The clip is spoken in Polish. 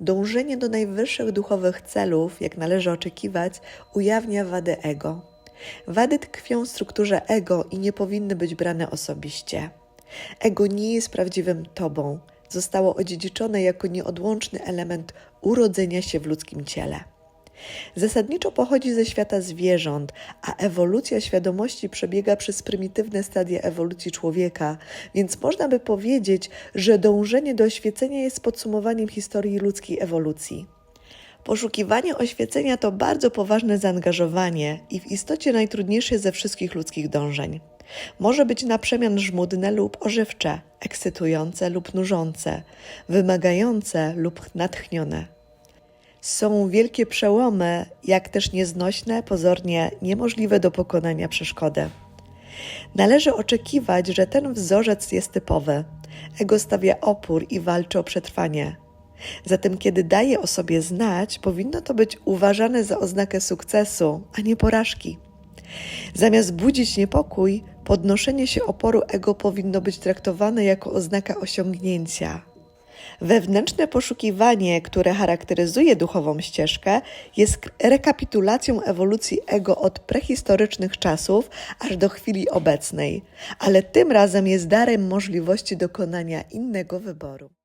Dążenie do najwyższych duchowych celów, jak należy oczekiwać, ujawnia wady ego. Wady tkwią w strukturze ego i nie powinny być brane osobiście. Ego nie jest prawdziwym tobą, zostało odziedziczone jako nieodłączny element urodzenia się w ludzkim ciele. Zasadniczo pochodzi ze świata zwierząt, a ewolucja świadomości przebiega przez prymitywne stadia ewolucji człowieka, więc można by powiedzieć, że dążenie do oświecenia jest podsumowaniem historii ludzkiej ewolucji. Poszukiwanie oświecenia to bardzo poważne zaangażowanie i w istocie najtrudniejsze ze wszystkich ludzkich dążeń. Może być na przemian żmudne lub ożywcze, ekscytujące lub nużące, wymagające lub natchnione. Są wielkie przełomy, jak też nieznośne, pozornie niemożliwe do pokonania przeszkody. Należy oczekiwać, że ten wzorzec jest typowy. Ego stawia opór i walczy o przetrwanie. Zatem, kiedy daje o sobie znać, powinno to być uważane za oznakę sukcesu, a nie porażki. Zamiast budzić niepokój, podnoszenie się oporu ego powinno być traktowane jako oznaka osiągnięcia. Wewnętrzne poszukiwanie, które charakteryzuje duchową ścieżkę, jest rekapitulacją ewolucji ego od prehistorycznych czasów aż do chwili obecnej, ale tym razem jest darem możliwości dokonania innego wyboru.